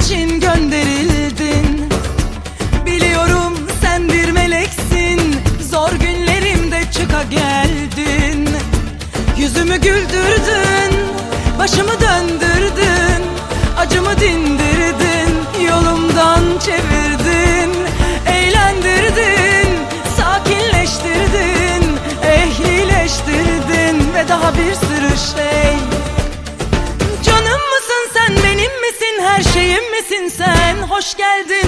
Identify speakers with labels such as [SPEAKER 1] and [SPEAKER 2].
[SPEAKER 1] için gönderildin. Biliyorum sen bir meleksin. Zor günlerimde çıka geldin. Yüzümü güldürdün Başımı döndürdün Acımı dindirdin Yolumdan çevirdin Eğlendirdin Sakinleştirdin Ehlileştirdin Ve daha bir sürü şey. Şeyim misin sen? Hoş geldin